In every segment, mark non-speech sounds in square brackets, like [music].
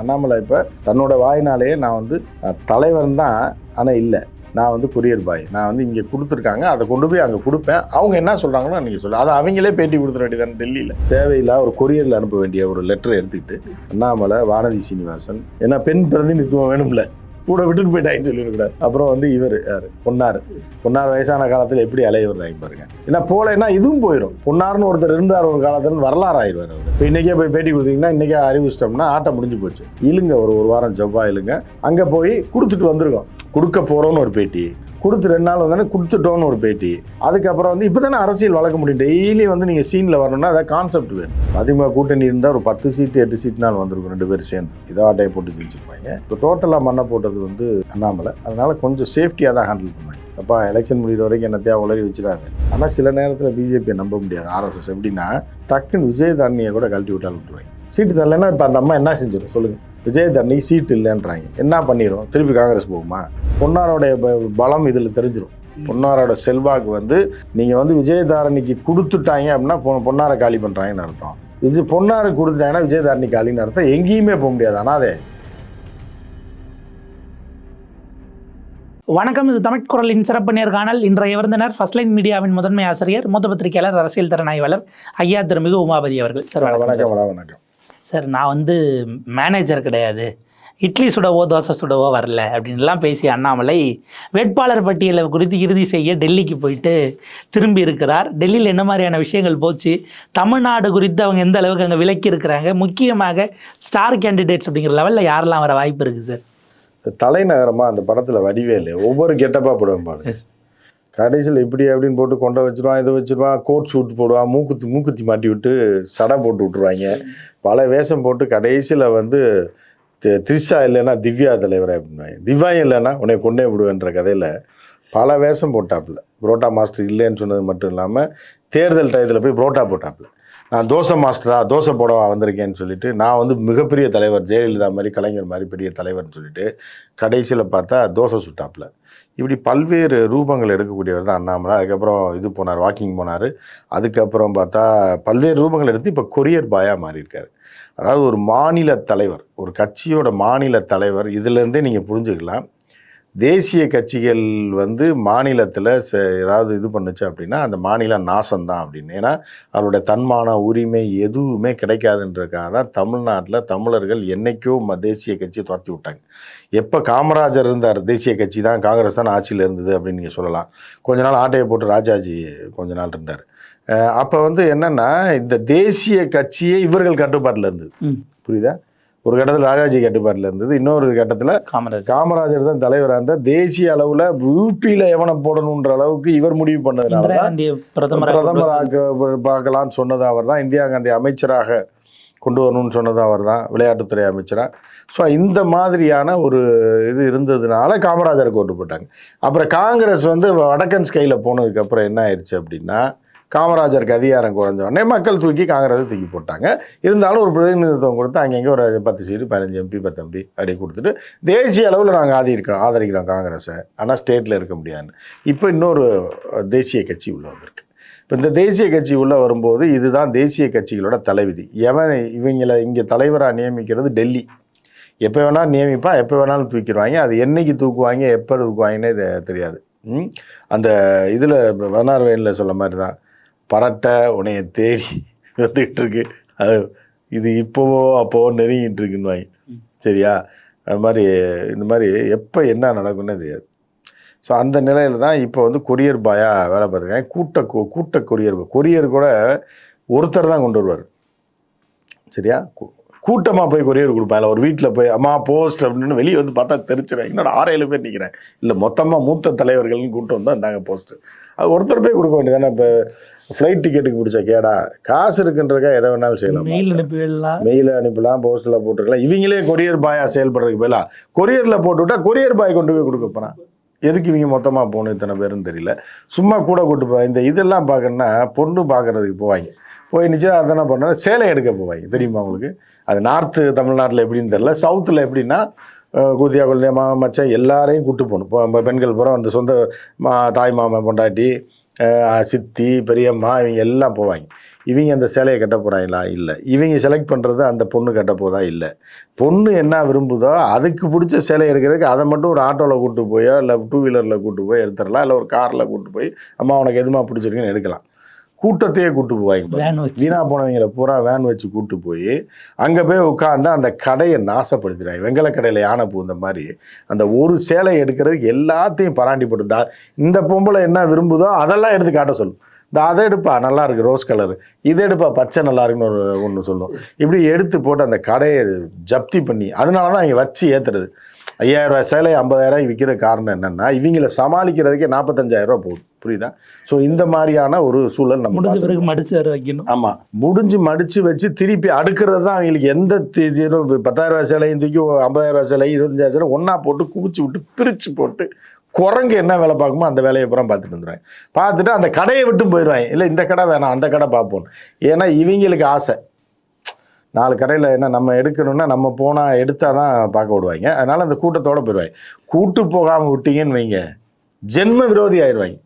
அண்ணாமலை இப்போ தன்னோட வாயினாலேயே நான் வந்து தலைவன் தான். ஆனால் இல்லை. நான் வந்து கொரியர் பாய் நான் வந்து இங்கே கொடுத்துருக்காங்க. அதை கொண்டு போய் அங்கே கொடுப்பேன். அவங்க என்ன சொல்கிறாங்களோ நீங்கள் சொல்லு அதை அவங்களே பேட்டி கொடுத்துட வேண்டியதான டெல்லியில். தேவையில்லா ஒரு கொரியரில் அனுப்ப வேண்டிய ஒரு லெட்டர் எடுத்துக்கிட்டு அண்ணாமலை வானதி சீனிவாசன் ஏன்னா பெண் பிரதிநிதித்துவம் வேணும்ல. கூட விட்டுட்டு போயிட்டாங்கன்னு சொல்லிடக்கூடாது அப்புறம் வந்து இவர் யார்? பொன்னார். பொன்னார் வயசான காலத்தில் எப்படி அலையவர் பாருங்க. ஏன்னா போலேன்னா இதுவும் போயிடும் பொன்னார்னு ஒருத்தர் இருந்தார் ஒரு காலத்துல வரலாறு ஆயிடுவார் அவர். இப்போ இன்றைக்கே போய் பேட்டி கொடுத்தீங்கன்னா இன்றைக்கே அறிவிச்சிட்டோம்னா ஆட்டம் முடிஞ்சு போச்சு. இழுங்க ஒரு ஒரு வாரம் செவ்வாய் இழுங்க. அங்கே போய் கொடுத்துட்டு வந்திருக்கோம். கொடுக்க போகிறோன்னு ஒரு பேட்டி. கொடுத்து ரெண்டு நாள் வந்தானே கொடுத்துட்டோன்னு ஒரு பேட்டி. அதுக்கப்புறம் வந்து இப்போ தானே அரசியல் வளர்க்க முடியும். டெய்லி வந்து நீங்கள் சீனில் வரணும்னா அதை கான்செப்ட் வேணும். அதிமுக கூட்டணி இருந்தால் ஒரு பத்து சீட்டு எட்டு சீட்னால் வந்திருக்கும் ரெண்டு பேரும் சேர்ந்து. இதோ ஆட்டையை போட்டு கிழிச்சிருப்பாங்க இப்போ டோட்டலாக மண்ணை போட்டது வந்து அண்ணாமலை. அதனால் கொஞ்சம் சேஃப்டியாக தான் ஹேண்டில் பண்ணாங்க. அப்பா எலெக்ஷன் முடிகிற வரைக்கும் என்னத்தையா உலகி வச்சிடாது. ஆனால் சில நேரத்தில் பிஜேபியை நம்ப முடியாது. ஆர்எஸ்எஸ் எப்படின்னா டக்குன்னு விஜயதாரணியை கூட கழட்டி விட்டால் விட்டுருவாங்க. சீட்டு தரலைன்னா இப்போ அந்த அம்மா என்ன செஞ்சிடும்? சொல்லுங்கள் விஜயதரணிக்கு சீட்டு இல்லைன்றாங்க. என்ன பண்ணிடும் திருப்பி காங்கிரஸ் போகுமா? பொன்னாரோடைய பலம் இதில் தெரிஞ்சிடும் பொன்னாரோட செல்வாக்கு வந்து நீங்கள் வந்து விஜயதாரணிக்கு கொடுத்துட்டாங்க அப்படின்னா பொன்னாரை காலி பண்ணுறாங்கன்னு அர்த்தம். இது பொன்னாருக்கு கொடுத்துட்டாங்கன்னா விஜயதாரணி காலின்னு அர்த்தம். எங்கேயுமே போக முடியாது. அனாதே வணக்கம். இது தமிழ் குரலின் சிறப்பு நேர்காணல். இன்றைய விருந்தினர் ஃபர்ஸ்ட் லைன் மீடியாவின் முதன்மை ஆசிரியர் மூத்த பத்திரிகையாளர் அரசியல் திறன் ஆய்வாளர் ஐயா திருமிகு உமாபதி அவர்கள். சார் வணக்கம். வணக்கம். சார் நான் வந்து மேனேஜர் கிடையாது. இட்லி சுடவோ தோசை சுடவோ வரல அப்படின்லாம் பேசிய அண்ணாமலை வேட்பாளர் பட்டியலை குறித்து இறுதி செய்ய டெல்லிக்கு போயிட்டு திரும்பி இருக்கிறார். டெல்லியில் என்ன மாதிரியான விஷயங்கள் போச்சு? தமிழ்நாடு குறித்து அவங்க எந்த அளவுக்கு அங்கே விலக்கி இருக்கிறாங்க? முக்கியமாக ஸ்டார் கேண்டிடேட்ஸ் அப்படிங்கிற லெவலில் யாரெல்லாம் வர வாய்ப்பு இருக்குது சார்? தலைநகரமாக அந்த படத்தில் வடிவேலு ஒவ்வொரு கெட்டப்பாக போடுவான் பாரு. கடைசியில் இப்படி அப்படின்னு போட்டு கொண்டை வச்சுருவான் இதை வச்சுருவான் கோட் சூட் போடுவான் மூக்குத்தி மூக்குத்தி மாட்டி விட்டு சடை போட்டு விட்ருவாங்க பல வேஷம் போட்டு கடைசியில் வந்து தி- த்ரிஷா இல்லைன்னா திவ்யா தலைவர் அப்படின்வாங்க திவ்யா இல்லைன்னா உன்னை கொண்டே விடுவேன்ற கதையில் பல வேஷம் போட்டாப்புல. புரோட்டா மாஸ்டர் இல்லைன்னு சொன்னது மட்டும் இல்லாமல் தேர்தல் டயத்தில் போய் புரோட்டா போட்டாப்புல. நான் தோசை மாஸ்டரா தோசை போடவா வந்திருக்கேன்னு சொல்லிட்டு நான் வந்து மிகப்பெரிய தலைவர் ஜெயலலிதா மாதிரி கலைஞர் மாதிரி பெரிய தலைவர்னு சொல்லிட்டு கடைசியில் பார்த்தா தோசை சுட்டாப்புல. இப்படி பல்வேறு ரூபங்கள் எடுக்கக்கூடியவர் தான் அண்ணாமலை. அதுக்கப்புறம் இது போனார் வாக்கிங் போனார். அதுக்கப்புறம் பார்த்தா பல்வேறு ரூபங்கள் எடுத்து இப்போ கொரியர் பாயாக மாறியிருக்காரு. அதாவது ஒரு மாநில தலைவர் ஒரு கட்சியோட மாநில தலைவர் இதுலேருந்தே நீங்கள் புரிஞ்சுக்கலாம். தேசிய கட்சிகள் வந்து மாநிலத்தில் ஏதாவது இது பண்ணுச்சு அப்படின்னா அந்த மாநிலம் நாசம்தான் அப்படின்னு. ஏன்னா அவருடைய தன்மான உரிமை எதுவுமே கிடைக்காதுன்றதுக்காக தான் தமிழ்நாட்டில் தமிழர்கள் என்னைக்கோ ம தேசிய கட்சியை துரத்தி விட்டாங்க. எப்போ காமராஜர் இருந்தார் தேசிய கட்சி தான் காங்கிரஸ் தான் ஆட்சியில் இருந்தது அப்படின்னு நீங்கள் சொல்லலாம். கொஞ்ச நாள் ஆட்டையை போட்டு ராஜாஜி கொஞ்ச நாள் இருந்தார். அப்போ வந்து என்னென்னா இந்த தேசிய கட்சியே இவர்கள் கட்டுப்பாட்டில் இருந்தது. புரியுதா? ஒரு கட்டத்தில் ராஜாஜி கட்டுப்பாட்டில் இருந்தது. இன்னொரு கட்டத்தில் காமராஜ் காமராஜர் தான் தலைவராக இருந்தார் தேசிய அளவில் யூபியில் எவனை போடணுன்ற அளவுக்கு இவர் முடிவு பண்ணதுனால பிரதமர் பிரதமர் ஆக்க பார்க்கலான்னு சொன்னது அவர் தான். இந்திரா காந்தி அமைச்சராக கொண்டு வரணும்னு சொன்னது அவர் தான். விளையாட்டுத்துறை அமைச்சராக ஸோ இந்த மாதிரியான ஒரு இது இருந்ததுனால காமராஜருக்கு ஓட்டு போட்டாங்க. அப்புறம் காங்கிரஸ் வந்து வடக்கன் ஸ்கையில் போனதுக்கப்புறம் என்ன ஆயிடுச்சு அப்படின்னா காமராஜருக்கு அதிகாரம் குறைஞ்ச உடனே மக்கள் தூக்கி காங்கிரஸை தூக்கி போட்டாங்க. இருந்தாலும் ஒரு பிரதிநிதித்துவம் கொடுத்து அங்கங்கே ஒரு பத்து சீட்டு பதினஞ்சு எம்பி பத்து எம்பி அப்படி கொடுத்துட்டு தேசிய அளவில் நாங்கள் ஆதரிக்கிறோம் ஆதரிக்கிறோம் காங்கிரஸை. ஆனால் ஸ்டேட்டில் இருக்க முடியாதுன்னு. இப்போ இன்னொரு தேசிய கட்சி உள்ள வந்திருக்கு. இப்போ இந்த தேசிய கட்சி உள்ளே வரும்போது இதுதான் தேசிய கட்சிகளோட தலைவிதி. எவன் இவங்களை இங்கே தலைவராக நியமிக்கிறது? டெல்லி. எப்போ வேணாலும் நியமிப்பான் எப்போ வேணாலும் தூக்கிடுவாங்க. அது என்னைக்கு தூக்குவாங்க எப்போ தூக்குவாங்கன்னே தெரியாது. அந்த இதில் பதினாறு வயதில் சொல்ல மாதிரி தான். பரட்டை உன்னைய தேடி [laughs] வந்துகிட்டு இருக்கு அது இது இப்போவோ அப்போவோ நெருங்கிட்டு இருக்குன்னு சரியா? அது மாதிரி இந்த மாதிரி எப்போ என்ன நடக்கும்னே தெரியாது. ஸோ அந்த நிலையில் தான் இப்போ வந்து கொரியர் பாயாக வேலை பார்த்துருக்காங்க. கூட்ட கூட்ட கொரியர் கொரியர் கூட ஒருத்தர் தான் கொண்டு வருவார். சரியா? கூட்டமாக போய் கொரியர் கொடுப்பாங்க ஒரு வீட்டில் போய் அம்மா போஸ்ட் அப்படின்னு வெளியே வந்து பார்த்தா தெரிச்சிடறேன் என்னோட ஆறு ஏழு பேர் நிற்கிறேன் இல்லை மொத்தமாக மூத்த தலைவர்கள்னு கூட்டம் வந்தால் இந்தாங்க போஸ்ட் அது ஒருத்தர் போய் கொடுக்க வேண்டியதானே இப்போ ஃப்ளைட் டிக்கெட்டுக்கு பிடிச்ச கேடா. காசு இருக்குன்றக்கா எதை வேணாலும் செய்யலாம்? மெயில் அனுப்பிடலாம் மெயில் அனுப்பலாம் போஸ்ட்டில் போட்டுருக்கலாம். இவங்களே கொரியர் பாயாக செயல்படுறதுக்கு பதிலாக கொரியரில் போட்டுவிட்டா கொரியர் பாய் கொண்டு போய் கொடுக்க போகிறான் எதுக்கு இவங்க மொத்தமாக போகணும் இத்தனை பேருன்னு தெரியல. சும்மா கூட கூட்டு போகிறாங்க இந்த இதெல்லாம் பார்க்கணுன்னா பொண்ணு பார்க்கறதுக்கு போவாங்க. போய் நிச்சயதார்த்தம் என்ன பண்ணுறாங்க சேலை எடுக்க போவாங்க. தெரியுமா உங்களுக்கு? அது நார்த்து தமிழ்நாட்டில் எப்படின்னு தெரில சவுத்தில் எப்படின்னா கூத்தியா குழந்தைய மாமா மச்சான் எல்லாரையும் கூட்டு போகணும். இப்போ நம்ம பெண்கள் பூரா அந்த சொந்த மா தாய் மாமன் பொண்டாட்டி சித்தி பெரியம்மா இவங்க எல்லாம் போவாங்க. இவங்க அந்த சேலையை கட்ட போகிறாங்களா இல்லை. இவங்க செலக்ட் பண்ணுறது அந்த பொண்ணு கட்ட போதா? இல்லை. பொண்ணு என்ன விரும்புதோ அதுக்கு பிடிச்ச சேலை எடுக்கிறதுக்கு அதை மட்டும் ஒரு ஆட்டோவில் கூட்டு போயோ இல்லை டூ வீலரில் கூட்டு போய் எடுத்துடலாம். இல்லை ஒரு காரில் கூட்டு போய் அம்மா உனக்கு எதுமா பிடிச்சிருக்குன்னு எடுக்கலாம். கூட்டத்தையே கூட்டு போவாங்க வேன் வச்சு. வீணா போனவங்களை பூரா வேன் வச்சு கூட்டு போய் அங்கே போய் உட்காந்து அந்த கடையை நாசப்படுத்துறாங்க வெங்கல கடையில் யானை பூந்த மாதிரி அந்த ஒரு சேலை எடுக்கிறதுக்கு எல்லாத்தையும் பராண்டி போட்டுதா இந்த பொம்பளை என்ன விரும்புதோ அதெல்லாம் எடுத்து காட்ட சொல்லும். இந்த அதை எடுப்பா நல்லா இருக்கு ரோஸ் கலர் இதை எடுப்பா பச்சை நல்லா இருக்குன்னு ஒரு ஒன்று சொல்லும். இப்படி எடுத்து போட்டு அந்த கடையை ஜப்தி பண்ணி அதனால தான் இங்கே வச்சு ஏற்றுறது ஐயாயிரம் ரூபாய் சேலை ஐம்பதாயிரம் விற்கிற காரணம் என்னென்னா இவங்களை சமாளிக்கிறதுக்கே நாற்பத்தஞ்சாயிரம் ரூபாய் போகுது புரியுதா? ஸோ இந்த மாதிரியான ஒரு சூழல் நம்ம முடிஞ்ச பிறகு மடிச்சு வர வைக்கணும். ஆமாம் முடிஞ்சு மடித்து வச்சு திருப்பி அடுக்கிறது தான் அவங்களுக்கு எந்த தி- தி- இது பத்தாயிரம் ரூபாய் சேலையும் தூக்கி ஐம்பதாயிரம் ரூபாய் சேலை இருபத்தஞ்சாயிரம் சேலை ஒன்றா போட்டு குவிச்சு விட்டு பிரித்து போட்டு குரங்கு என்ன வேலை பார்க்குமோ அந்த வேலையை பூரா பார்த்துட்டு வந்துடுவாங்க பார்த்துட்டு அந்த கடையை விட்டு போயிடுவாங்க. இல்லை இந்த கடை வேணாம் அந்த கடை பார்ப்போம். ஏன்னா இவங்களுக்கு ஆசை. நாலு கடையில் என்ன நம்ம எடுக்கணும்னா நம்ம போனால் எடுத்தால் தான் பார்க்க விடுவாங்க. அதனால் அந்த கூட்டத்தோட போயிடுவாங்க. கூட்டு போகாமல் விட்டீங்கன்னு வைங்க. ஜென்ம விரோதி ஆயிடுவாங்க.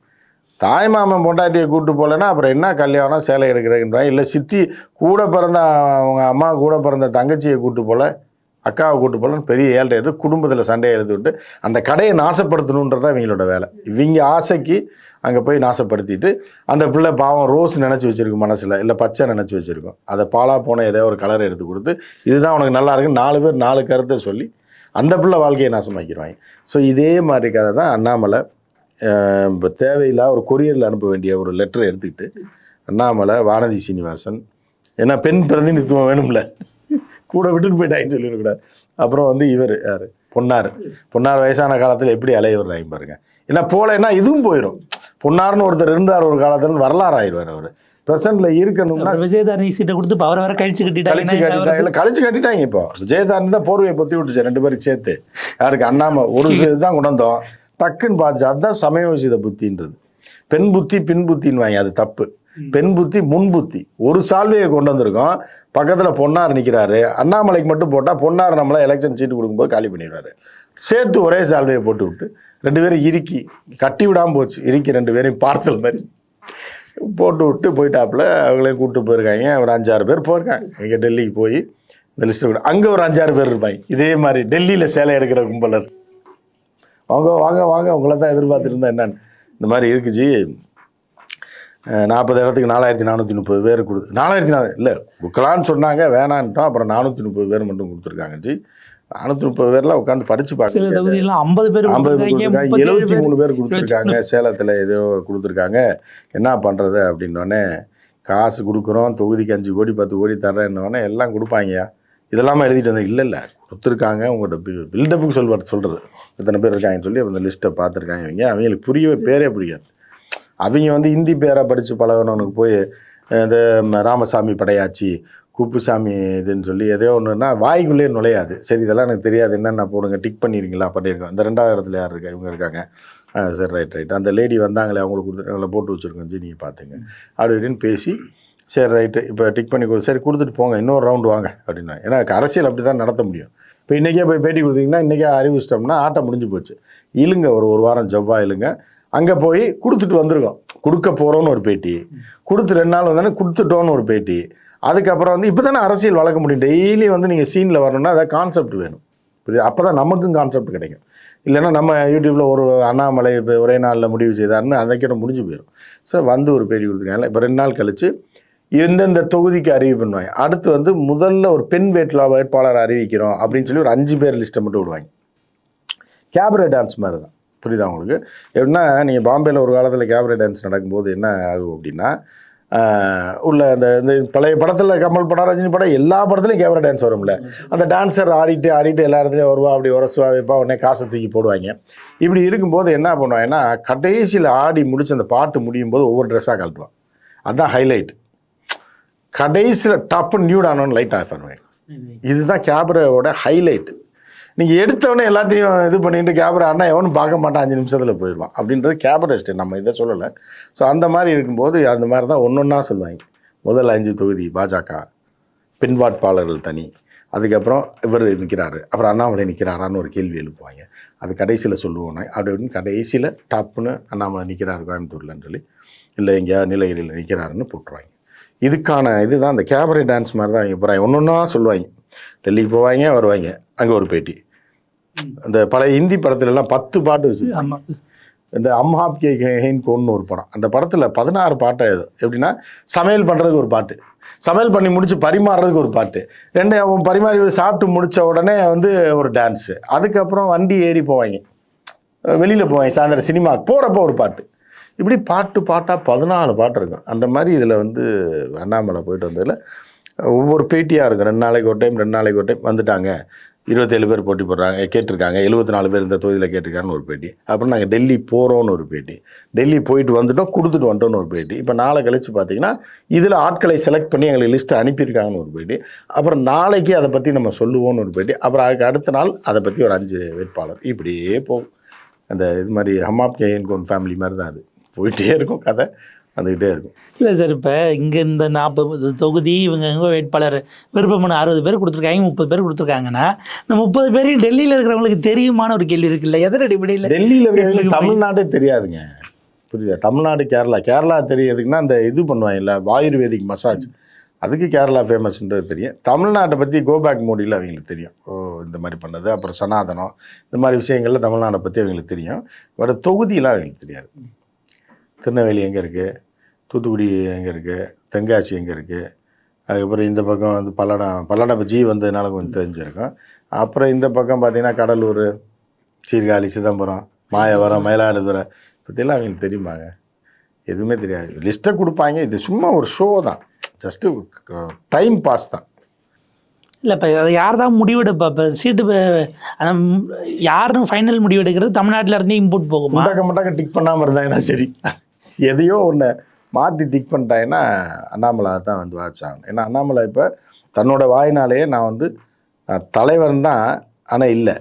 தாய் மாமன் பொண்டாட்டியை கூப்பிட்டு போகலன்னா அப்புறம் என்ன கல்யாணம் சேலை எடுக்கிறேன்றாங்க இல்லை சித்தி கூட பிறந்த அவங்க அம்மா கூட பிறந்த தங்கச்சியை கூப்பிட்டு போல அக்காவை கூப்பிட்டு போகலன்னு பெரிய ஏழை எடுத்து குடும்பத்தில் சண்டையை எழுதி விட்டு அந்த கடையை நாசப்படுத்தணுன்றது தான் இவங்களோட வேலை. இவங்க ஆசைக்கு அங்கே போய் நாசப்படுத்திட்டு அந்த பிள்ளை பாவம் ரோஸ் நினச்சி வச்சுருக்கும் மனசில் இல்லை பச்சை நினச்சி வச்சுருக்கோம். அதை பாலாக போன ஏதோ ஒரு கலர் எடுத்து கொடுத்து இதுதான் உனக்கு நல்லா இருக்குன்னு நாலு பேர் நாலு கருத்தை சொல்லி அந்த பிள்ளை வாழ்க்கையை நாசமாக்கிடுவாங்க. ஸோ இதே மாதிரி கதை தான் அண்ணாமலை இப்போ தேவையில்லா ஒரு கொரியரில் அனுப்ப வேண்டிய ஒரு லெட்டரை எடுத்துக்கிட்டு அண்ணாமலை வானதி சீனிவாசன் ஏன்னா பெண் பிரதிநிதித்துவம் வேணும்ல. கூட விட்டுட்டு போயிட்டாங்கன்னு சொல்லிடக்கூடாது அப்புறம் வந்து இவர் யார்? பொன்னார். பொன்னார் வயசான காலத்தில் எப்படி அலைய விடுறாங்க பாருங்க. ஏன்னா போலேன்னா இதுவும் போயிடும் பொன்னார்னு ஒருத்தர் இருந்தார் ஒரு காலத்துல வரலாறு ஆயிடுவார் அவர். ப்ரெசென்ட்ல இருக்கணும்னா விஜயதாரணி சீட்டை கொடுத்து அவரை வர கழிச்சு கழிச்சு கட்டிட்டாங்க கட்டிட்டாங்க இல்லை கழிச்சு கட்டிட்டாங்க இப்போ. விஜயதாரணி தான் போர்வையை பொத்தி விட்டுச்சு ரெண்டு பேருக்கு சேர்த்து. யாருக்கு? அண்ணாம ஒரு [laughs] இதுதான் கொண்டு வந்தோம் டக்குன்னு பார்த்து அதுதான் சமயோசித புத்தின்றது. பெண் புத்தி பின் புத்தின்னு வாங்க அது தப்பு. பெண் புத்தி முன் புத்தி. ஒரு சால்வையை கொண்டு வந்திருக்கோம். பக்கத்தில் பொன்னார் நிற்கிறாரு அண்ணாமலைக்கு மட்டும் போட்டால் பொன்னார் நம்மளை எலெக்ஷன் சீட்டு கொடுக்கும்போது காலி பண்ணிடுவாரு. சேர்த்து ஒரே சால்வையை போட்டு விட்டு ரெண்டு பேரும் இறுக்கி கட்டி விடாமல் போச்சு. இறுக்கி ரெண்டு பேரையும் பார்சல் மாதிரி போட்டு விட்டு போயிட்டாப்புல. அவங்களையும் கூப்பிட்டு போயிருக்காங்க. ஒரு அஞ்சாறு பேர் போயிருக்காங்க. இங்கே டெல்லிக்கு போய் இந்த லிஸ்ட்டு கூட அங்கே ஒரு அஞ்சாறு பேர் இருப்பாங்க. இதே மாதிரி டெல்லியில் சேலை எடுக்கிற கும்பலர். வாங்க வாங்க வாங்க. உங்களை தான் எதிர்பார்த்துட்டு இருந்தேன் என்னன்னு? இந்த மாதிரி இருக்குச்சு நாற்பது இடத்துக்கு நாலாயிரத்தி நானூற்றி முப்பது பேர் கொடுத்து நாலாயிரத்தி நாலு இல்லை கொடுக்கலான்னு சொன்னாங்க வேணான்ட்டோம் அப்புறம் நானூற்றி முப்பது பேர் மட்டும் கொடுத்துருக்காங்க ஜி. நானூற்றி முப்பது பேர்லாம் உட்காந்து படித்து சில பார்க்க ஐம்பது பேர் ஐம்பது பேர் கொடுத்திருக்காங்க, கொடுத்துருக்காங்க 37 எழுபத்தி மூணு பேர் கொடுத்துருக்காங்க சேலத்தில் ஏதோ கொடுத்துருக்காங்க. என்ன பண்ணுறது அப்படின்னோடனே காசு கொடுக்குறோம் தொகுதிக்கு அஞ்சு கோடி பத்து கோடி தரேன்னொடனே எல்லாம் கொடுப்பாங்கயா இதெல்லாமே எழுதிட்டு வந்து இல்லை இல்லை. கொடுத்துருக்காங்க. உங்கள்கிட்ட பில்டப்புக்கு சொல்வார் சொல்கிறது எத்தனை பேர் இருக்காங்கன்னு சொல்லி அந்த லிஸ்ட்டை பார்த்துருக்காங்க. இவங்க அவங்களுக்கு புரிய பேரே புரியாது. அவங்க வந்து ஹிந்தி பேராக படித்து பழகணவனுக்கு போய் இந்த ராமசாமி படையாச்சி குப்புசாமி இதுன்னு சொல்லி எதையோ ஒன்றுனா வாய்க்குள்ளே நுழையாது. சரி இதெல்லாம் எனக்கு தெரியாது. என்னென்ன போடுங்க டிக் பண்ணிடுங்களா பண்ணியிருக்கோம். அந்த ரெண்டாவது இடத்துல யார் இருக்கா? இவங்க இருக்காங்க. ஆ சரி ரைட் ரைட் அந்த லேடி வந்தாங்களே அவங்களுக்கு கொடுத்து போட்டு வச்சுருக்கோம். சரி நீங்கள் பார்த்துங்க. அப்படி இப்படின்னு பேசி சரி ரைட்டு இப்போ டிக் பண்ணி கொடு. சரி கொடுத்துட்டு போங்க. இன்னொரு ரவுண்டு வாங்க அப்படின்னா. ஏன்னா அரசியல் அப்படி தான் நடத்த முடியும். இப்போ இன்றைக்கே போய் பேட்டி கொடுத்தீங்கன்னா இன்றைக்கே அறிவிச்சிட்டோம்னா ஆட்டம் முடிஞ்சு போச்சு. இழுங்க ஒரு ஒரு வாரம் செவ்வாய் இழுங்க. அங்கே போய் கொடுத்துட்டு வந்திருக்கோம். கொடுக்க போகிறோன்னு ஒரு பேட்டி. கொடுத்து ரெண்டு நாள் வந்தோடனே கொடுத்துட்டோன்னு ஒரு பேட்டி. அதுக்கப்புறம் வந்து இப்போ தானே அரசியல் வளர்க்க முடியும். டெய்லி வந்து நீங்கள் சீனில் வரணும்னா அதாவது கான்செப்ட் வேணும். புரியுது? அப்போ தான் நமக்கும் கான்செப்ட் கிடைக்கும். இல்லைன்னா நம்ம யூடியூப்பில் ஒரு அண்ணாமலை இப்போ ஒரே நாளில் முடிவு செய்தார்னு அதைக்கிட்ட முடிஞ்சு போயிடும் ஸோ வந்து ஒரு பேட்டி கொடுத்துருக்காங்க. இப்போ ரெண்டு நாள் கழித்து எந்தெந்த தொகுதிக்கு அறிவு பண்ணுவாங்க? அடுத்து வந்து முதல்ல ஒரு பெண் வேட்லா வேட்பாளர் அறிவிக்கிறோம் அப்படின்னு சொல்லி ஒரு அஞ்சு பேர் லிஸ்ட்டை மட்டும் விடுவாங்க. கேபரே டான்ஸ் மாதிரி தான் புரியுதா உங்களுக்கு? எப்படின்னா நீங்கள் பாம்பேயில் ஒரு காலத்தில் கேபரே டான்ஸ் நடக்கும்போது என்ன ஆகும் அப்படின்னா உள்ள அந்த இந்த பழைய படத்தில் கமல் படம் ரஜினி படம் எல்லா படத்துலையும் கேமரா டான்ஸ் வரும்ல. அந்த டான்ஸர் ஆடிட்டு ஆடிட்டு எல்லா இடத்துலையும் வருவா அப்படி உரசுவா வைப்பா உடனே காசை தூக்கி போடுவாங்க. இப்படி இருக்கும்போது என்ன பண்ணுவாங்கன்னா கடைசியில் ஆடி முடிச்சு அந்த பாட்டு முடியும் போது ஒவ்வொரு ட்ரெஸ்ஸாக கழட்டுவான். அதுதான் ஹைலைட் கடைசியில் டப்பு நியூட் ஆனோன்னு லைட் ஆஃப் பண்ணுவேன். இதுதான் கேமராவோட ஹைலைட் நீங்கள் எடுத்தவொடனே எல்லாத்தையும் இது பண்ணிட்டு கேமரா அண்ணா எவனும் பார்க்க மாட்டான் அஞ்சு நிமிஷத்தில் போயிடுவான். அப்படின்றது கேமரா ஸ்டேட் நம்ம இதை சொல்லலை. ஸோ அந்த மாதிரி இருக்கும்போது அந்த மாதிரி தான் ஒன்று ஒன்றா சொல்லுவாங்க. முதல் அஞ்சு தொகுதி பாஜக பின்பாட்பாளர்கள் தனி. அதுக்கப்புறம் இவர் நிற்கிறாரு அப்புறம் அண்ணாமலை நிற்கிறாரான்னு ஒரு கேள்வி எழுப்புவாங்க. அது கடைசியில் சொல்லுவோம் அப்படின்னு கடைசியில் டப்புன்னு அண்ணாமலை நிற்கிறாரு கோயம்புத்தூர்லன்னு சொல்லி இல்லை எங்கேயா நீலகிரியில் நிற்கிறாருன்னு போட்டுருவாங்க. இதுக்கான இதுதான் அந்த கேபரே டான்ஸ் மாதிரி தான் இங்கே போகிறாங்க ஒன்று ஒன்றா சொல்லுவாங்க. டெல்லிக்கு போவாங்க வருவாங்க. அங்கே ஒரு பேட்டி. அந்த பழைய ஹிந்தி படத்துலலாம் பத்து பாட்டு வச்சு. இந்த அம்ஹாப் கே ஹெயின் கோன்னு ஒரு படம். அந்த படத்தில் பதினாறு பாட்டை இது. எப்படின்னா சமையல் பண்ணுறதுக்கு ஒரு பாட்டு. சமையல் பண்ணி முடிச்சு பரிமாறுறதுக்கு ஒரு பாட்டு. ரெண்டு அவன் பரிமாறி சாப்பிட்டு முடிச்ச உடனே வந்து ஒரு டான்ஸு அதுக்கப்புறம் வண்டி ஏறி போவாங்க. வெளியில் போவாங்க. சாயந்தரம் சினிமா போகிறப்ப ஒரு பாட்டு. இப்படி பாட்டு பாட்டாக பதினாலு பாட்டு இருக்கும். அந்த மாதிரி இதில் வந்து அண்ணாமலை போயிட்டு வந்ததில் ஒவ்வொரு பேட்டியாக இருக்கும். ரெண்டு நாளைக்கு ஒரு டைம் ரெண்டு நாளைக்கு ஒரு டைம் வந்துட்டாங்க. இருபத்தேழு பேர் போட்டி போடுறாங்க கேட்டிருக்காங்க. எழுபத்தி நாலு பேர் இந்த தொகுதியில் கேட்டிருக்காங்கன்னு ஒரு பேட்டி. அப்புறம் நாங்கள் டெல்லி போகிறோன்னு ஒரு பேட்டி. டெல்லி போயிட்டு வந்துட்டோம் கொடுத்துட்டு வந்துட்டோன்னு ஒரு பேட்டி. இப்போ நாளை கழிச்சு பார்த்தீங்கன்னா இதில் ஆட்களை செலக்ட் பண்ணி எங்களுக்கு லிஸ்ட்டு அனுப்பியிருக்காங்கன்னு ஒரு பேட்டி. அப்புறம் நாளைக்கு அதை பற்றி நம்ம சொல்லுவோம்னு ஒரு பேட்டி. அப்புறம் அதுக்கு அடுத்த நாள் அதை பற்றி ஒரு அஞ்சு வேட்பாளர். இப்படியே போகும். அந்த இது மாதிரி ஹமாப் ஜெயின் கோன் ஃபேமிலி மாதிரி தான் அது. போயிட்டே இருக்கும் கதை. வந்துக்கிட்டே இருக்கும். இல்லை சார் இப்போ இங்கே இந்த நாற்பது தொகுதி இவங்க எங்க வேட்பாளர் விருப்பமான அறுபது பேர் கொடுத்துருக்காங்க முப்பது பேர் கொடுத்துருக்காங்கன்னா இந்த முப்பது பேரையும் டெல்லியில் இருக்கிறவங்களுக்கு தெரியுமான ஒரு கேள்வி இருக்குல்ல எதன் அடிப்படையில்? டெல்லியில் தமிழ்நாடே தெரியாதுங்க. புரியுதா? தமிழ்நாடு கேரளா. கேரளா தெரியறதுக்குன்னா அந்த இது பண்ணுவாங்கல்ல ஆயுர்வேதிக் மசாஜ். அதுக்கு கேரளா ஃபேமஸ்ன்றது தெரியும். தமிழ்நாட்டை பற்றி கோபேக் மோடியில் அவங்களுக்கு தெரியும். ஓ இந்த மாதிரி பண்ணது அப்புறம் சனாதனம் இந்த மாதிரி விஷயங்கள்ல தமிழ்நாட்டை பற்றி அவங்களுக்கு தெரியும். பட் தொகுதியெலாம் அவங்களுக்கு தெரியாது. திருநெல்வேலி எங்கே இருக்குது தூத்துக்குடி எங்கே இருக்குது தென்காசி எங்கே இருக்குது அதுக்கப்புறம் இந்த பக்கம் வந்து பல்லடம் பல்லடம் இப்போ ஜி வந்ததுனால கொஞ்சம் தெரிஞ்சிருக்கும். அப்புறம் இந்த பக்கம் பார்த்தீங்கன்னா கடலூர் சீர்காழி சிதம்பரம் மாயவரம் மயிலாடுதுறை. பற்றியெல்லாம் அவங்களுக்கு தெரியுமாங்க? எதுவுமே தெரியாது. லிஸ்ட்டை கொடுப்பாங்க. இது சும்மா ஒரு ஷோ தான். ஜஸ்ட்டு டைம் பாஸ் தான். இல்லை இப்போ யார் தான் முடிவெடுப்பா இப்போ சீட்டு யாருன்னு ஃபைனல் முடிவெடுக்கிறது தமிழ்நாட்டுல இருந்து இம்போர்ட் போகுமா? முட்டாக்க முட்டாக்க டிக் பண்ணாமல் இருந்தாங்கன்னா சரி. எதையோ ஒன்று மாற்றி டிக் பண்ணிட்டாங்கன்னா அண்ணாமலை தான் வந்து வாச்சாகணும் ஏன்னா அண்ணாமலை இப்போ தன்னோட வாயினாலேயே நான் வந்து தலைவன் தான் ஆனால் இல்லை.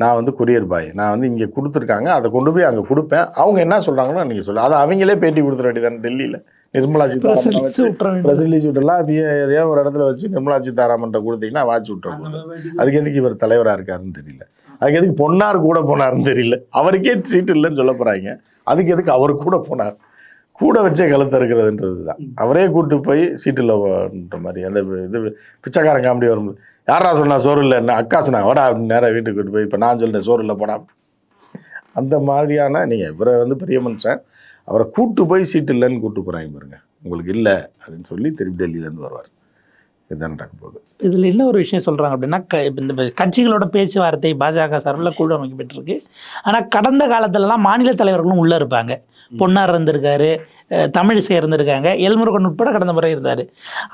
நான் வந்து கொரியர் பாய் நான் வந்து இங்கே கொடுத்துருக்காங்க அதை கொண்டு போய் அங்கே கொடுப்பேன். அவங்க என்ன சொல்கிறாங்களோ நீங்கள் சொல்ல அதை அவங்களே பேட்டி கொடுத்துட வேண்டியதானே டெல்லியில். நிர்மலா சீதாராமன் வச்சு ரிலீஸ் விட்டுலாம் இப்போ எதையோ ஒரு இடத்துல வச்சு நிர்மலா சீதாராமன்ட்ட கொடுத்தீங்கன்னா வாட்ச் விட்டுற போகுது அதுக்கு எதுக்கு இவர் தலைவராக இருக்காருன்னு தெரியல. அதுக்கு எதுக்கு பொன்னார் கூட போனாருன்னு தெரியல. அவருக்கே சீட்டு இல்லைன்னு சொல்ல போகிறாங்க அதுக்கு எதுக்கு அவர் கூட போனார்? கூட வச்சே கழுத்து இருக்கிறதுன்றது தான் அவரே கூட்டு போய் சீட்டில்ன்ற மாதிரி. அந்த இது பிச்சைக்காரன் காமெடி வரும். யாரா சொன்னா சோறு இல்லை என்ன? அக்கா சொன்னா வாடா அப்படின்னு நேராக வீட்டுக்கு கூட்டு போய் இப்போ நான் சொல்லிட்டேன் சோறு இல்லை போடா. அந்த மாதிரியான நீங்கள் இவரை வந்து பெரிய மனுஷன். அவரை கூட்டு போய் சீட்டு இல்லைன்னு கூட்டு போகிறாங்க பாருங்க. உங்களுக்கு இல்லை அப்படின்னு சொல்லி திருப்பி டெல்லியிலேருந்து வருவார். இதுதான் நடக்க போகுது. இதில் என்ன ஒரு விஷயம் சொல்கிறாங்க அப்படின்னா க இப்ப இந்த கட்சிகளோட பேச்சுவார்த்தை பாஜக சார்பில் குழு அமைக்கப்பட்டிருக்கு. ஆனால் கடந்த காலத்துலலாம் மாநில தலைவர்களும் உள்ளே இருப்பாங்க. பொன்னார் இருந்திருக்காரு தமிழிசை இருந்திருக்காங்க எல்முருகன் உட்பட கடந்த முறை இருந்தார்.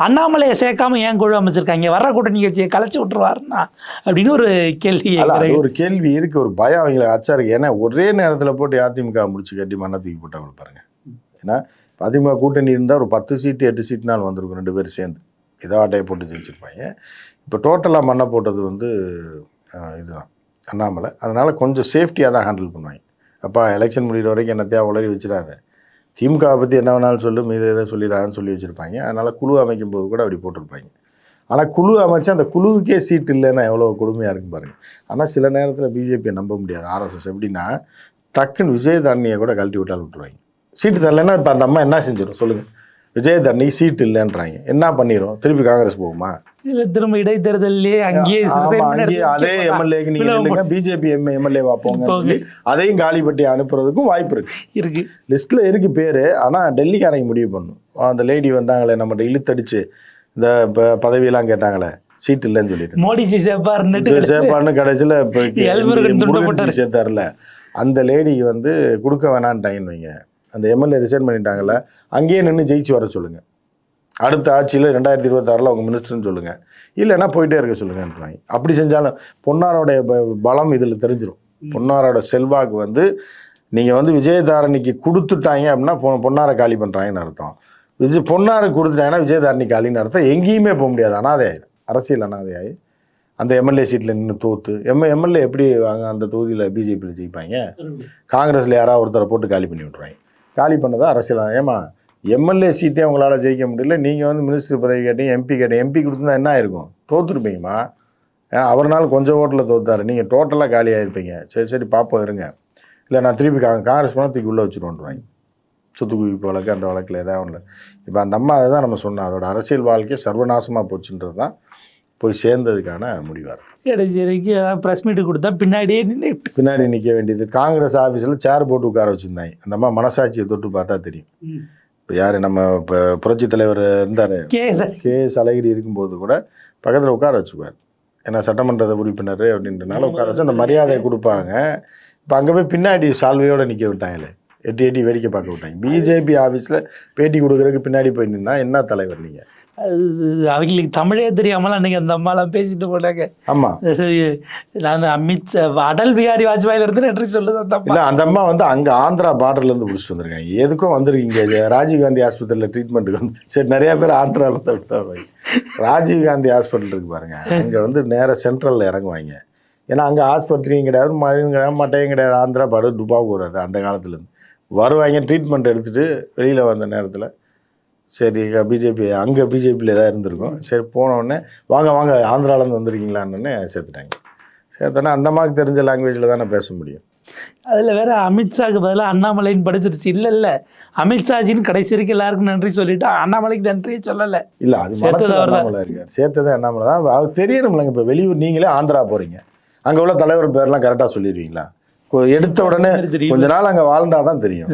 அண்ணாமலையை சேர்க்காம ஏன் குழு அமைச்சிருக்காங்க? வர்ற கூட்டணி கட்சியை கலைச்சி விட்டுருவாருன்னா அப்படின்னு ஒரு கேள்வி. ஒரு கேள்வி இருக்கு ஒரு பயம் அவங்களுக்கு அச்சா இருக்கு. ஏன்னா ஒரே நேரத்தில் போட்டு அதிமுக முடிச்சு கட்டி மண்ணை தூக்கி போட்டாங்க பாருங்க. ஏன்னா அதிமுக கூட்டணி இருந்தால் ஒரு பத்து சீட்டு எட்டு சீட்னால் வந்திருக்கும் ரெண்டு பேரும் சேர்ந்து. ஏதோ ஆட்டையை போட்டு ஜெயிச்சிருப்பாங்க. இப்போ டோட்டலாக மண்ணை போட்டது வந்து இதுதான் அண்ணாமலை. அதனால கொஞ்சம் சேஃப்டியாக தான் ஹேண்டில் பண்ணுவாங்க. அப்பா எலெக்ஷன் முடிகிற வரைக்கும் என்னத்தையா உளறி வச்சிடாத. திமுகவை பற்றி என்ன வேணாலும் சொல்லு மீது எதை சொல்லிடாதுன்னு சொல்லி வச்சுருப்பாங்க. அதனால் குழு அமைக்கும் போது கூட அப்படி போட்டிருப்பாங்க. ஆனால் குழு அமைச்சு அந்த குழுவுக்கே சீட் இல்லைன்னா எவ்வளோ கொடுமையாக இருக்கு பாருங்கள் ஆனால் சில நேரத்தில் பிஜேபியை நம்ப முடியாது. ஆர்எஸ்எஸ் எப்படின்னா டக்குன்னு விஜயதாரணியை கூட கழட்டி விட்டால் விட்டுருவாங்க. சீட்டு தரலைன்னா இப்போ அந்த அம்மா என்ன செஞ்சிடும்? சொல்லுங்கள் விஜயதாரணிக்கு சீட்டு இல்லைன்றாங்க. என்ன பண்ணிடும் திருப்பி காங்கிரஸ் போகுமா? இல்ல திரும்ப இடைத்தேர்தல்லையே அங்கேயே அங்கேயே அதே எம்எல்ஏக்கு நீங்க இல்லைங்க பிஜேபி எம் எம்எல்ஏ வாப்போங்க போங்க. அதையும் காலிப்பட்டி அனுப்புறதுக்கும் வாய்ப்பு இருக்கு. இருக்கு. லிஸ்ட்ல இருக்கு பேரு ஆனா டெல்லிக்காரங்க முடிவு பண்ணும். அந்த லேடி வந்தாங்களே நம்மகிட்ட இழுத்தடிச்சு இந்த பதவியெல்லாம் கேட்டாங்களே சீட் இல்லைன்னு சொல்லிட்டு. மோடிஜி சேப்பான்னு கடைசியில் இப்போ. சேர்த்தாருல. அந்த லேடிக்கு வந்து கொடுக்க வேணான்ட்டாங்கன்னு வைங்க. அந்த எம்எல்ஏ ரிசைன் பண்ணிட்டாங்கல்ல அங்கேயே நின்று ஜெயிச்சு வர சொல்லுங்க. அடுத்த ஆட்சியில் ரெண்டாயிரத்தி இருபத்தாறில் அவங்க மினிஸ்டர்னு சொல்லுங்க. இல்லைன்னா போயிட்டே இருக்க சொல்லுங்கன்றாங்க அப்படி செஞ்சாலும் பொன்னாரோடைய பலம் இதில் தெரிஞ்சிடும் பொன்னாரோட செல்வாக்கு வந்து நீங்கள் வந்து விஜயதாரணிக்கு கொடுத்துட்டாங்க அப்படின்னா பொ- பொன்னாரை காலி பண்ணுறாங்கன்னு அர்த்தம். விஜய் பொன்னாருக்கு கொடுத்துட்டாங்கன்னா விஜயதாரணி காலின்னு அர்த்தம். எங்கேயுமே போக முடியாது. அனாதை ஆயிடும் அரசியல் அனாதையாகி அந்த எம்எல்ஏ சீட்டில் நின்று தோத்து எம் எம்எல்ஏ எப்படி அங்கே அந்த தொகுதியில் பிஜேபியில் ஜெயிப்பாங்க? காங்கிரஸில் யாராவது ஒருத்தரை போட்டு காலி பண்ணி விட்ருவாங்க காலி பண்ணதா அரசியல்? ஏமா எம்எல்ஏ சீட்டே உங்களால் ஜெயிக்க முடியல. நீங்கள் வந்து மினிஸ்டர் பதவி கேட்டீங்க எம்பி கேட்டீங்க. எம்பி கொடுத்துருந்தா என்ன ஆயிருக்கும்? தோத்துருப்பீங்கம்மா. அவர்னால் கொஞ்சம் ஓட்டில் தோத்தாரு. நீங்கள் டோட்டலாக காலியாக இருப்பீங்க சரி சரி பார்ப்போம் இருங்க. இல்லை நான் திருப்பி கா காங்கிரஸ் போனால் தூக்கி உள்ளே வச்சுருவோன்றாங்க சொத்து வழக்கு அந்த வழக்கில் ஏதாவது ஒன்று இப்போ அந்த அம்மா அதை தான் நம்ம சொன்னோம். அதோட அரசியல் வாழ்க்கை சர்வநாசமாக போச்சுன்றது தான் போய் சேர்ந்ததுக்கான முடிவார் கடைசிக்கு ப்ரெஸ் மீட் கொடுத்தா பின்னாடியே நின்று பின்னாடி நிற்க வேண்டியது காங்கிரஸ் ஆஃபீஸில் சேர் போட்டு உட்கார வச்சுருந்தாங்க. அந்த அம்மா மனசாட்சியை தொட்டு பார்த்தா தெரியும். இப்போ யார் நம்ம இப்போ புரட்சி தலைவர் இருந்தார்? கே கே எஸ் அழகிரி இருக்கும்போது கூட பக்கத்தில் உட்கார வச்சுக்குவார். ஏன்னா சட்டமன்ற உறுப்பினர் அப்படின்றனால உட்கார வச்சு அந்த மரியாதையை கொடுப்பாங்க. இப்போ அங்கே போய் பின்னாடி சால்வையோடு நிற்க விட்டாங்களே. எட்டி எட்டி வேடிக்கை பார்க்க விட்டாங்க. பிஜேபி ஆஃபீஸில் பேட்டி கொடுக்குறதுக்கு பின்னாடி போய் நின்னா என்ன தலைவர் நீங்கள் அவங்களுக்கு தமிழே தெரியாமலாம் அன்னைக்கு அந்த அம்மாலாம் பேசிட்டு போனாங்க. ஆமாம் நான் அமித் அடல் பிஹாரி வாஜ்பாயில இருந்து நன்றி சொல்லுது அந்த அம்மா இல்லை அந்த அம்மா வந்து அங்கே ஆந்திரா பார்டர்லேருந்து பிடிச்சிட்டு வந்திருக்காங்க. எதுக்கும் வந்திருக்கீங்க? ராஜீவ் காந்தி ஹாஸ்பிட்டலில் ட்ரீட்மெண்ட்டுக்கு வந்து சரி நிறைய பேர் ஆந்திராவில் தான் விட்டாங்க ராஜீவ் காந்தி ஹாஸ்பிட்டல் இருக்கு பாருங்க. அங்கே வந்து நேராக சென்ட்ரலில் இறங்குவாங்க. ஏன்னா அங்கே ஆஸ்பத்திரியும் கிடையாது மழையும் கிடையாது மட்டையும் கிடையாது. ஆந்திரா பாடு டுபாக்கு வராது அந்த காலத்துலேருந்து வருவாங்க ட்ரீட்மெண்ட் எடுத்துகிட்டு வெளியில் வந்த நேரத்தில் சரி பிஜேபி அங்கே பிஜேபியில் ஏதாவது இருந்திருக்கும். சரி போன உடனே வாங்க வாங்க ஆந்திராவிலேருந்து வந்திருக்கீங்களான்னு சேர்த்துட்டாங்க. சேர்த்தோன்னா அந்த அம்மாவுக்கு தெரிஞ்ச லாங்குவேஜில் தானே பேச முடியும். அதுல வேற அமித்ஷாக்கு பதிலாக அண்ணாமலைன்னு படிச்சிருச்சு. இல்ல இல்ல. அமித்ஷாஜின்னு கடைசி வரைக்கும் எல்லாருக்கும் நன்றி சொல்லிட்டு அண்ணாமலைக்கு நன்றியே சொல்லல. இல்ல அது. அண்ணாமலை இருக்கார். சேர்த்தது அண்ணாமலை தான். அவர் தெரியணும்லங்க இப்போ வெளியூர் நீங்களே ஆந்திரா போறீங்க. அங்க உள்ள தலைவர் பேர்லாம் கரெக்டாக சொல்லிடுவீங்களா? எடுத்த உடனே. கொஞ்ச நாள் அங்க வாழ்ந்தா தான் தெரியும்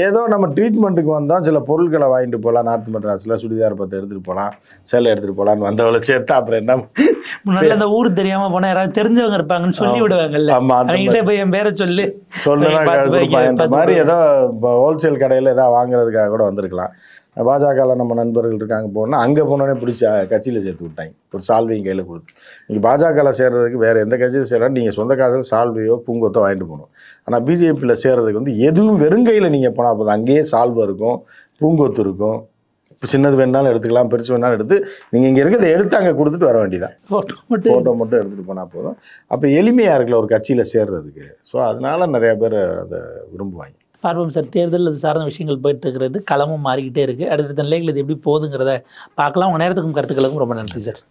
ஏதோ நம்ம ட்ரீட்மெண்ட்டுக்கு வந்தோம். சில பொருட்களை வாங்கிட்டு போகலாம் நார்த் மெட்ராஸில் சுடிதார் பத்து எடுத்துகிட்டு போகலாம் சேலை எடுத்துகிட்டு போகலான்னு வந்தவளை சேர்த்தா அப்புறம் என்ன? முன்னாடி அந்த ஊர் தெரியாம போனா யாராவது தெரிஞ்சவங்க இருப்பாங்கன்னு சொல்லி விடுவாங்கல்ல. ஆமா அந்த அவங்ககிட்ட போய் என் பேரை சொல்லு. கொடுப்பாங்க இந்த மாதிரி. ஏதோ ஹோல்சேல் கடையில் ஏதோ வாங்குறதுக்காக கூட வந்திருக்கலாம். பாஜகவில் நம்ம நண்பர்கள் இருக்காங்க போனால் அங்கே போனோடனே பிடிச்சி கட்சியில் சேர்த்து விட்டாங்க. ஒரு சால்வையும் கையில் கொடுத்து. நீங்கள் பாஜகவில் சேர்றதுக்கு வேறு எந்த கட்சியில் சேர்றா நீங்கள் சொந்த காசில் சால்வையோ பூங்கொத்தோ வாங்கிட்டு போகணும். ஆனால் பிஜேபியில் சேர்றதுக்கு வந்து எதுவும் வெறுங்கையில் நீங்கள் போனால் போதும். அங்கேயே சால்வை இருக்கும் பூங்கொத்து இருக்கும். இப்போ சின்னது வேணாலும் எடுத்துக்கலாம் பெருசு வேணாலும் எடுத்து நீங்கள் இங்கே இருக்கிறத எடுத்து அங்கே கொடுத்துட்டு வர வேண்டியதான் போட்டோ மட்டும் ஃபோட்டோ மட்டும் எடுத்துகிட்டு போனால் போதும். அப்போ எளிமையாக இருக்குல்ல ஒரு கட்சியில் சேர்றதுக்கு. ஸோ அதனால நிறைய பேர் அதை விரும்புவாங்க. பார்ப்போம் சார். தேர்தல் அது சார்ந்த விஷயங்கள் போயிட்டு இருக்கிறது களமும் மாறிக்கிட்டே இருக்குது அடுத்த நிலைகள் இது எப்படி போகுதுங்கிறத பார்க்கலாம். உங்கள் நேரத்துக்கும் கருத்துக்களுக்கும் ரொம்ப நன்றி சார்.